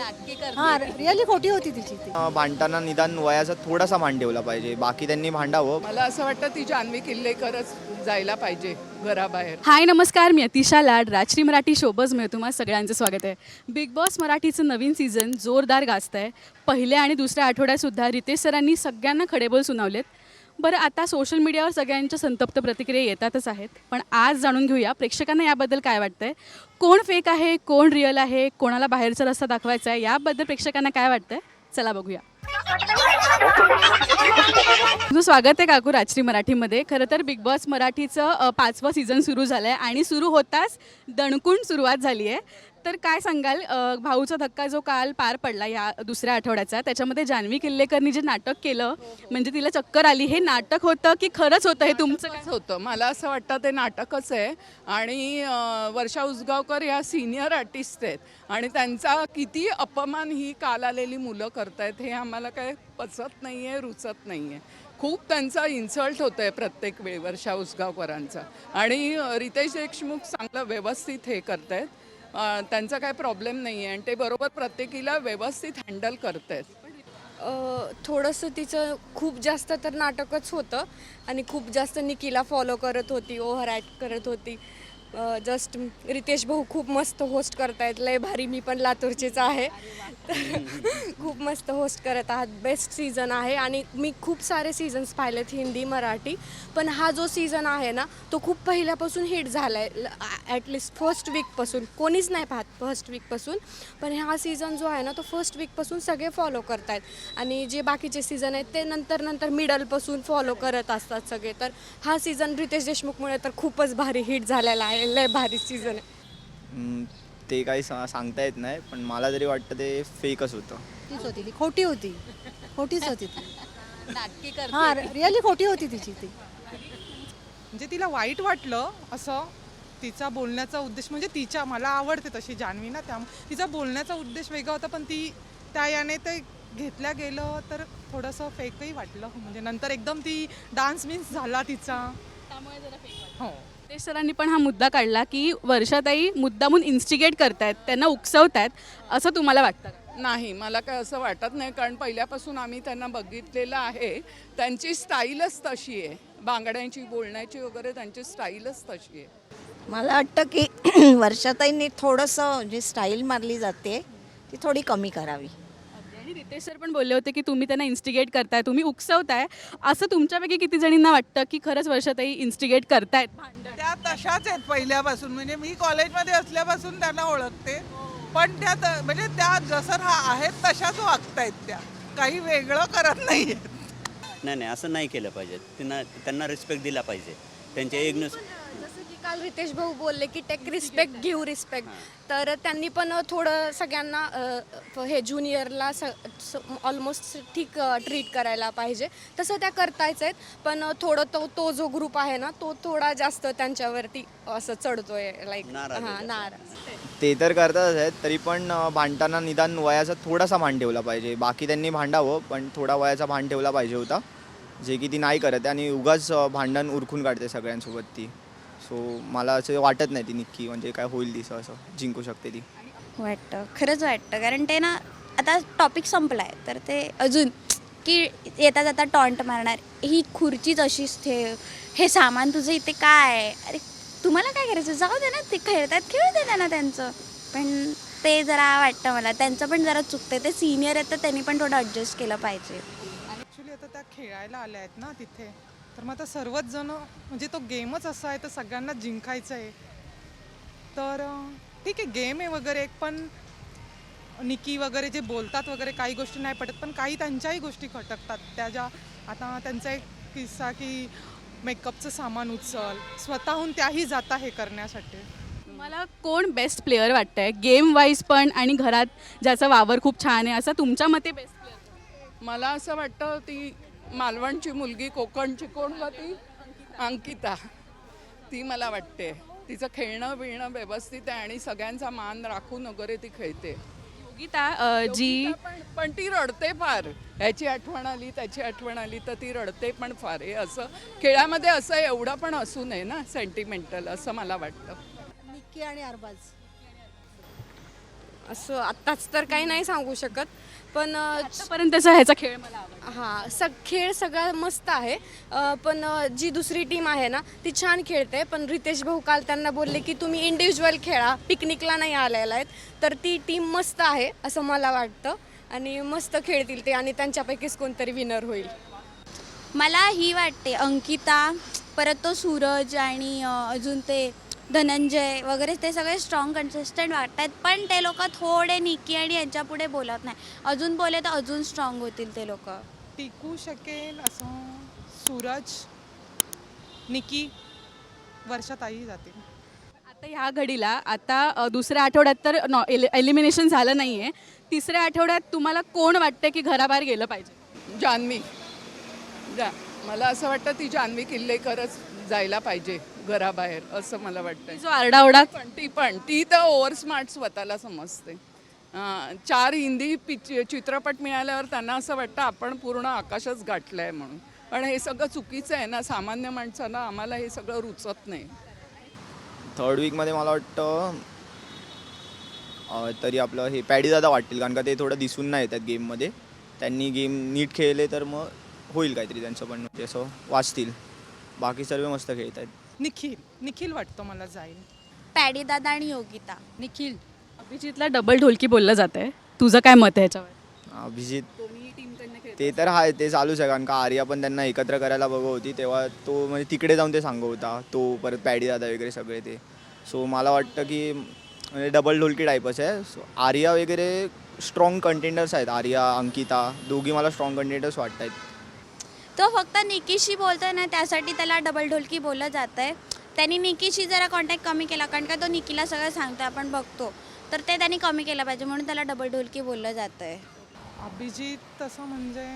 नाटकी हा रिअली खोटी होती तिची ती. भांडताना निदान वयाचा थोडासा मान ठेवला पाहिजे. बाकी त्यांनी भांडावं. मला असं वाटतं ती जान्हवी किल्लेकरच जायला पाहिजे घराबाहेर. हाय नमस्कार. मी अतिशा लाड. राजश्री मराठी शोबज मिळतो. तुम्हा सगळ्यांचं स्वागत आहे. बिग बॉस मराठीचं नवीन सीझन जोरदार गाजत आहे पहिल्या आणि दुसऱ्या आठवड्यातसुद्धा रितेश सरांनी सगळ्यांना खडेबोल सुनावलेत. बरं आता सोशल मीडियावर सगळ्यांच्या संतप्त प्रतिक्रिया येतातच आहेत. पण आज जाणून घेऊया प्रेक्षकांना याबद्दल काय वाटतंय? कोण फेक आहे? कोण रिअल आहे? कोणाला बाहेरचा रस्ता दाखवायचा आहे? याबद्दल प्रेक्षकांना काय वाटतंय? चला बघूया. तुझं स्वागत आहे काकू राजश्री मराठीमध्ये. खरं तर बिग बॉस मराठीचं पाचवं सीझन सुरू झालं आहे आणि सुरू होताच दणकून सुरुवात झाली आहे तर काय सांगाल? अ, भाऊचा धक्का जो काल पार पडला या दुसऱ्या आठवड्याचा त्याच्यामध्ये जान्हवी किल्लेकरनी जे नाटक केलं म्हणजे तिला चक्कर आली हे नाटक होतं की खरंच होतं? हे तुमचं काय? नाटकच होतं. मला असं वाटतं ते नाटकच आहे. आणि अं, वर्षा उसगावकर ह्या सिनियर आर्टिस्ट आहेत. आणि त्यांचा किती अपमान ही काल आलेली मुलं करतायत हे आम्हाला काय पचत नाही आहे रुचत नाही आहे खूप त्यांचा इन्सल्ट होतं आहे प्रत्येक वेळी वर्षा उसगावकरांचा. आणि अं, रितेश देशमुख चांगलं व्यवस्थित हे करतायत. त्यांचा काय प्रॉब्लेम नाही आहे आणि ते बरोबर प्रत्येकीला व्यवस्थित हँडल करत आहेत थोडंसं तिचं खूप जास्त तर नाटकच होतं. आणि खूप जास्त निकीला फॉलो करत होती ओव्हर ॲक्ट करत होती. जस्ट रितेश भाऊ खूप मस्त होस्ट करतायत. लय भारी मी पण लातूरचीच आहे. खूप मस्त होस्ट करत आहात. बेस्ट सीझन आहे आणि मी खूप सारे सीझन्स पाहिलेत हिंदी मराठी. पण हा जो सीझन आहे ना तो खूप पहिल्यापासून हिट झाला आहे ॲटलिस्ट फर्स्ट वीकपासून कोणीच नाही पाहत फर्स्ट वीकपासून पण हा सीझन जो आहे ना तो फर्स्ट वीकपासून सगळे फॉलो करतायत. आणि जे बाकीचे सीझन आहेत ते नंतर नंतर मिडलपासून फॉलो करत असतात सगळे. तर हा सीझन रितेश देशमुखमुळे तर खूपच भारी हिट झालेला आहे. लय भारी सीझन आहे. ते काही सांगता येत नाही पण मला तरी वाटतं ते फेकच होतं. तीच होती ती. खोटी होती. खोटीच होती ती. हा रिअली खोटी होती तिची ती. म्हणजे तिला वाईट वाटलं असं तिचा बोलण्याचा उद्देश म्हणजे तिच्या मला आवडते तशी जान्हवी ना त्या तिचा बोलण्याचा उद्देश वेगळा होता पण ती त्या याने ते घेतल्या गेलं तर थोडंसं फेकही वाटलं. म्हणजे नंतर एकदम ती डान्स मिन्स झाला तिचा. हो. रितेश सरांनी पण हा मुद्दा काढला की वर्षाताई मुद्दामून इन्स्टिगेट करतायत त्यांना उकसवतायत असं तुम्हाला वाटतं का? नाही मला काय असं वाटत नाही कारण पहिल्यापासून आम्ही त्यांना बघितलेलं आहे त्यांची स्टाईलच तशी आहे. बांगड्यांची बोलण्याची वगैरे त्यांची स्टाईलच तशी आहे. मला वाटतं की वर्षाताईंनी थोडंसं जे स्टाईल मारली जाते ती थोडी कमी करावी. आणि रितेश सर पण बोलले होते की तुम्ही त्यांना इन्स्टिगेट करताय तुम्ही उकसवताय. असं तुमच्यापैकी किती जणींना वाटतं की खरंच वर्षाताई इन्स्टिगेट करतायत त्या तशाच आहेत पहिल्यापासून. म्हणजे मी कॉलेजमध्ये असल्यापासून त्यांना ओळखते. पण त्या त- म्हणजे त्या जसं हा आहेत तशाच वागतायत त्या. काही वेगळं करत नाही नाही नाही असं नाही केलं पाहिजे. त्यांना त्यांना रिस्पेक्ट दिला पाहिजे. त्यांच्या इग्नोस जसं की काल रितेश भाऊ बोलले की टेक रिस्पेक्ट गिव्ह रिस्पेक्ट तर त्यांनी पण थोडं सगळ्यांना अ, हे ज्युनियरला स ऑलमोस्ट ठीक ट्रीट करायला पाहिजे. तसं त्या करतायच आहेत पण थोडं तो तो जो ग्रुप आहे ना तो थोडा जास्त त्यांच्यावरती असं चढतोय लाईक नाराज आहे हां. नाराज ते तर करतातच आहेत तरी पण अं, भांडताना निदान वयाचा थोडासा मान ठेवला पाहिजे. बाकी त्यांनी भांडावं पण थोडा वयाचा मान ठेवला पाहिजे होता. जे की ती नाही करत आहे आणि उगाच अं, भांडण उरकून काढते सगळ्यांसोबत ती. सो मला असं वाटत नाही ती नक्की म्हणजे काय होईल तिचं असं जिंकू शकते ती. वाटतं. खरंच वाटतं. कारण ते ना आता टॉपिक संपला आहे तर ते अजून की येता जाता टॉन्ट मारणार. ही खुर्चीच अशीच ठेव. हे सामान तुझं इथे काय? आहे अरे तुम्हाला काय करायचं? जाऊ दे ना ते खेळतात खेळू दे त्यांना त्यांचं. पण ते जरा वाटतं मला. त्यांचं पण जरा चुकतं ते सिनियर आहेत तर त्यांनी पण थोडं ॲडजस्ट केलं पाहिजे. ॲक्च्युली आता त्या खेळायला आल्या आहेत ना तिथे. तर मग आता सर्वच जण म्हणजे तो गेमच असा आहे तर सगळ्यांना जिंकायचं आहे. तर ठीक आहे गेम आहे वगैरे पण निकी वगैरे जे बोलतात वगैरे काही गोष्टी नाही पटत पण काही त्यांच्याही गोष्टी खटकतात. त्या ज्या आता त्यांचा एक किस्सा की मेकअपचं सामान उचल स्वतःहून त्याही जाता हे करण्यासाठी. तुम्हाला कोण बेस्ट प्लेअर वाटतंय? गेम वाईज पण आणि घरात ज्याचा वावर खूप छान आहे असं तुमच्या मते बेस्ट प्लेअर मला असं वाटतं ती मालवणची मुलगी कोकणची कोण का ती? अंकिता. ती मला वाटते. तिचं खेळणं बिळणं व्यवस्थित आहे आणि सगळ्यांचा मान राखून वगैरे ती खेळते. जी पण पण ती रडते फार. ह्याची आठवण आली त्याची आठवण आली तर ती रडते पण फार हे असं खेळामध्ये असं एवढं पण असू नये ना सेंटिमेंटल असं मला वाटतं. निक्की आणि अरबाज. असं आत्ताच तर काही नाही सांगू शकत. पण आतापर्यंतचा ह्याचा खेळ मला आवडला हा सग खेळ सगळा मस्त आहे. अ, पण अ, जी दुसरी टीम आहे ना ती छान खेळते. पण रितेश भाऊ काल त्यांना बोलले की तुम्ही इंडिव्हिज्युअल खेळा. पिकनिकला नाही आलेला आहेत. तर ती टीम मस्त आहे असं मला वाटतं. आणि मस्त खेळतील ते आणि त्यांच्यापैकीच कोणतरी विनर होईल. मला ही वाटते अंकिता परत तो सूरज आणि अ, अजून ते धनंजय वगैरे ते सगळे स्ट्रॉंग कन्सिस्टंट वाटत आहेत पण ते लोक थोडे निकी आणि यांच्या पुढे बोलत नाही. अजून बोले तर अजून स्ट्रॉंग होतील ते लोक. टिकू शकेल असं सूरज निकी वर्षाताई जातील. आता ह्या घडीला आता दुसऱ्या आठवड्यात तर नॉ एलिमिनेशन झालं नाही आहे तिसऱ्या आठवड्यात तुम्हाला कोण वाटतं की घराबाहेर गेलं पाहिजे? जान्हवी जा. मला असं वाटतं ती जान्हवी किल्लेकरच जायला पाहिजे. घराबाहेर असं मला वाटतं जो आरडाओरडा पण ती पण ती तर ओव्हर स्मार्ट स्वतःला समजते. अं, चार हिंदी पिच चित्रपट मिळाल्यावर त्यांना असं वाटतं आपण पूर्ण आकाशच गाठलं आहे म्हणून. पण हे सगळं चुकीचं आहे ना सामान्य माणसांना आम्हाला हे सगळं रुचत नाही. थर्ड वीकमध्ये मला वाटतं अं, तरी आपलं हे पॅडीदादा वाटतील कारण का ते थोडं दिसून नाही येतात गेममध्ये त्यांनी गेम नीट खेळले तर मग होईल काहीतरी त्यांचं पण म्हणजे असं वाचतील. बाकी सर्व मस्त खेळत आहेत. निखिल निखिल वाटतो मला जाईल. पॅडी दादा आणि योगिता. निखिल. अभिजितला डबल ढोलकी बोललं जात आहे तुझं काय मत आहे याच्यावर अभिजित ते तर आहे ते चालूच आहे कारण का आर्या पण त्यांना एकत्र करायला बघत होती तेव्हा तो म्हणजे तिकडे जाऊन ते सांगत होता तो परत पॅडी दादा वगैरे सगळे ते. सो मला वाटतं की म्हणजे डबल ढोलकी टाईपच आहे. सो आर्या वगैरे स्ट्रॉंग कंटेंडर्स आहेत आर्या अंकिता दोघी मला स्ट्रॉंग कंटेंडर्स वाटत आहेत तो फक्त निकीशी बोलतोय ना त्यासाठी त्याला डबल ढोलकी बोललं जात आहे त्यांनी निकीशी जरा कॉन्टॅक्ट कमी केला कारण का तो निकीला सगळं सांगतो आपण बघतो. तर ते त्यांनी कमी केलं पाहिजे म्हणून त्याला डबल ढोलकी बोललं जातं आहे अभिजित तसं म्हणजे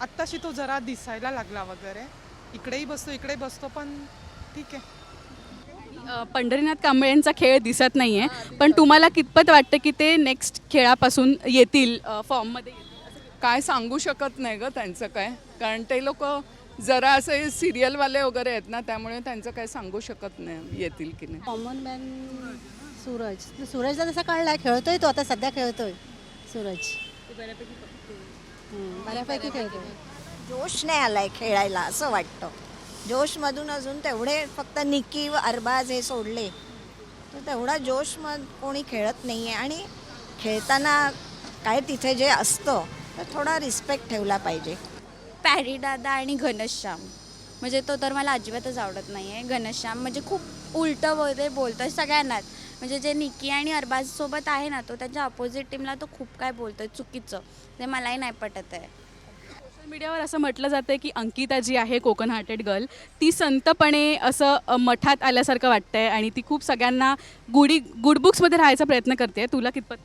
आत्ताशी तो जरा दिसायला लागला वगैरे. इकडेही बसतो इकडे बसतो पण ठीक आहे. पंढरीनाथ कांबळेंचा खेळ दिसत नाही आहे पण तुम्हाला कितपत वाटतं की ते नेक्स्ट खेळापासून येतील फॉर्ममध्ये येतील? काय सांगू शकत नाही ग त्यांचं काय? कारण ते लोक जरा असे सिरियलवाले वगैरे आहेत ना त्यामुळे त्यांचं काय सांगू शकत नाही येतील की नाही. Common man Suraj. सूरजला तसा कळलाय खेळतोय तो आता सध्या खेळतोय सूरज. हम्म, बऱ्यापैकी खेळतोय. जोश नाही आलाय खेळायला असं वाटतं. जोशमधून अजून तेवढे फक्त निकी व अरबाज हे सोडले. तर तेवढा जोश मग कोणी खेळत नाही आहे आणि खेळताना काय तिथे जे असतं तर थोडा रिस्पेक्ट ठेवला पाहिजे. पॅडी दादा आणि घनश्याम. म्हणजे तो तर मला अजिबातच आवडत नाही आहे घनश्याम म्हणजे खूप उलटं वगैरे बोलतोय सगळ्यांनाच. म्हणजे जे निकी आणि अरबाज सोबत आहे ना तो त्याच्या अपोजिट टीमला तो खूप काय बोलतोय चुकीचं. ते मलाही नाही पटत आहे. सोशल मीडियावर असं म्हटलं जातं की अंकिता जी आहे कोकण हार्टेड गर्ल ती संतपणे असं मठात आल्यासारखं वाटतंय आणि ती खूप सगळ्यांना गुडी गुड बुक्समध्ये राहायचा प्रयत्न करते. तुला कितपत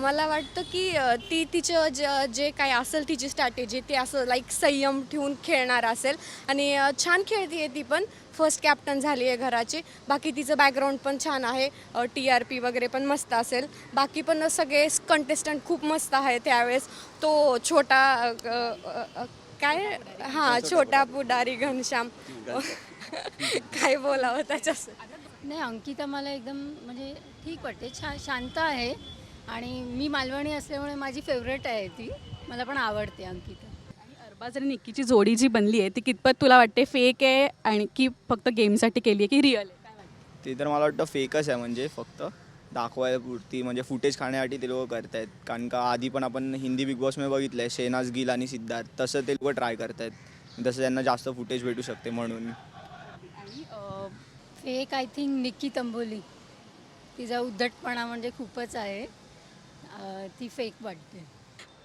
मला वाटतं की ती तिचं ज जे काय असेल तिची स्ट्रॅटेजी ती असं लाईक संयम ठेवून खेळणार असेल. आणि छान खेळते ती पण. फर्स्ट कॅप्टन झाली आहे घराची. बाकी तिचं बॅकग्राऊंड पण छान आहे. टी आर पी वगैरे पण मस्त असेल. बाकी पण सगळे कंटेस्टंट खूप मस्त आहे त्यावेळेस. तो छोटा काय? हां छोटा पुढारी घनश्याम. काय बोलावं त्याच्यासाठी नाही अंकिता मला एकदम म्हणजे ठीक वाटते. छान शांत आहे. आणि मी मालवणी असल्यामुळे माझी फेवरेट आहे ती. मला पण आवडते अंकिता. आणि अरबाज आणि निक्कीची जोडी जी बनली आहे ती कितपत तुला वाटते फेक आहे आणि की फक्त गेमसाठी केली आहे की रिअल आहे? काय वाटतं? ते तर मला वाटतं फेकच आहे म्हणजे फक्त दाखवायला पुरती म्हणजे फुटेज खाण्यासाठी ते लोक करतायत. कारण का आधी पण आपण हिंदी बिग बॉसमध्ये बघितलं आहे शेनाज गिल आणि सिद्धार्थ तसं ते लोक ट्राय करतायत. तसं त्यांना जास्त फुटेज भेटू शकते म्हणून. आणि अ, fake I think Nikki Tamboli. तिचा उद्धटपणा म्हणजे खूपच आहे. अं, ती फेक वाटते.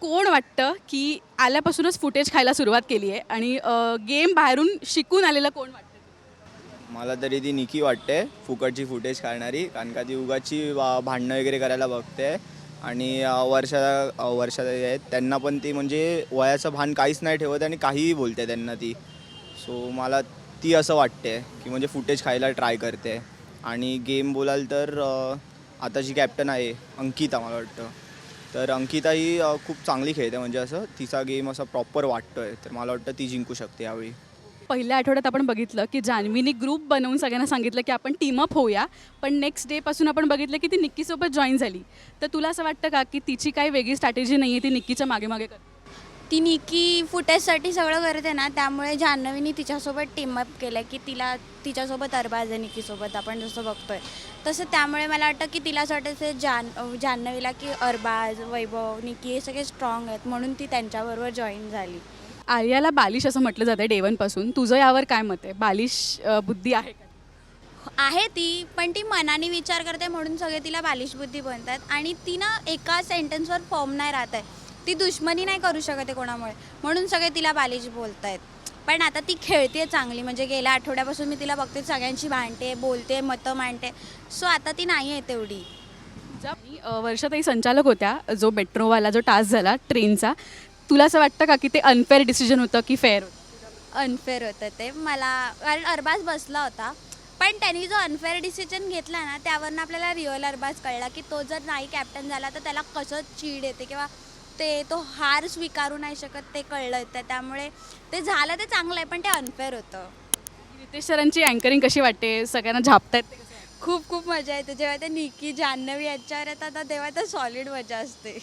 कोण वाटतं की आल्यापासूनच फुटेज खायला सुरुवात केली आहे? आणि गेम बाहेरून शिकून आलेलं कोण वाटतं? मला तरी ती निकी वाटते फुकटची फुटेज काढणारी. कारण का ती उगाची वा- भांडणं वगैरे करायला बघते. आणि अं, वर्षा अं, वर्षा ताई आहेत. त्यांना पण ती म्हणजे वयाचं भान काहीच नाही ठेवत आणि काहीही बोलते त्यांना ती. सो मला ती असं वाटते की म्हणजे फुटेज खायला ट्राय करते. आणि गेम बोलाल तर अं, आता जी कॅप्टन आहे अंकिता मला वाटतं. तर अंकिता ही खूप चांगली खेळते म्हणजे असं तिचा गेम असा प्रॉपर वाटतोय. तर मला वाटतं ती जिंकू शकते यावेळी. पहिल्या आठवड्यात आपण बघितलं की जान्हवीनी ग्रुप बनवून सगळ्यांना सांगितलं की आपण टीमअप होऊया. पण नेक्स्ट डेपासून आपण बघितलं की ती निक्कीसोबत जॉईन झाली. तर तुला असं वाटतं का की तिची काही वेगळी स्ट्रॅटेजी नाही आहे ती निक्कीच्या मागे मागे करते? ती निकी फुटेजसाठी सगळं करते ना त्यामुळे जान्हवीनी तिच्यासोबत टीमअप केलं की तिला तिच्यासोबत अरबाज आहे निकीसोबत आपण जसं बघतोय. तसं त्यामुळे मला वाटतं की तिला असं वाटतं जान जान्हवीला की अरबाज वैभव निकी हे सगळे स्ट्रॉंग आहेत म्हणून ती त्यांच्याबरोबर जॉईन झाली. आर्याला बालिश असं म्हटलं जातं डे वनपासून तुझं यावर काय मत आहे? बालिश बुद्धी आहे का? आहे ती पण ती मनाने विचार करते म्हणून सगळे तिला बालिश बुद्धी बनतात आणि ती ना एका सेंटेन्सवर फॉर्म नाही राहत आहे. ती दुश्मनी नाही करू शकत आहे कोणामुळे. म्हणून सगळे तिला बालिश बोलत आहेत पण आता ती खेळते चांगली. म्हणजे गेल्या आठवड्यापासून मी तिला बघते सगळ्यांशी भांडते बोलते मतं मांडते. सो आता ती नाही आहे तेवढी. अ, वर्षाताई संचालक होत्या जो मेट्रोवाला जो टास्क झाला ट्रेनचा तुला असं वाटतं का की ते अनफेअर डिसिजन होतं की फेअर अनफेअर होतं ते. मला कारण अरबाज बसला होता. पण त्यांनी जो अनफेअर डिसिजन घेतला ना त्यावरनं आपल्याला रिअल अरबाज कळला की तो जर नाही कॅप्टन झाला तर त्याला कसं चीड येते किंवा ते तो हार स्वीकारू नाही शकत ते कळलं तर त्यामुळे ते झालं ते चांगलं आहे पण ते अनफेअर होतं. रितेश सरांची अँकरिंग कशी वाटते? सगळ्यांना झापतायत ते कसं? खूप खूप मजा येते. जेव्हा ते निकी जान्हवी याच्यावर येतात ना तेव्हा तर सॉलिड मजा असते.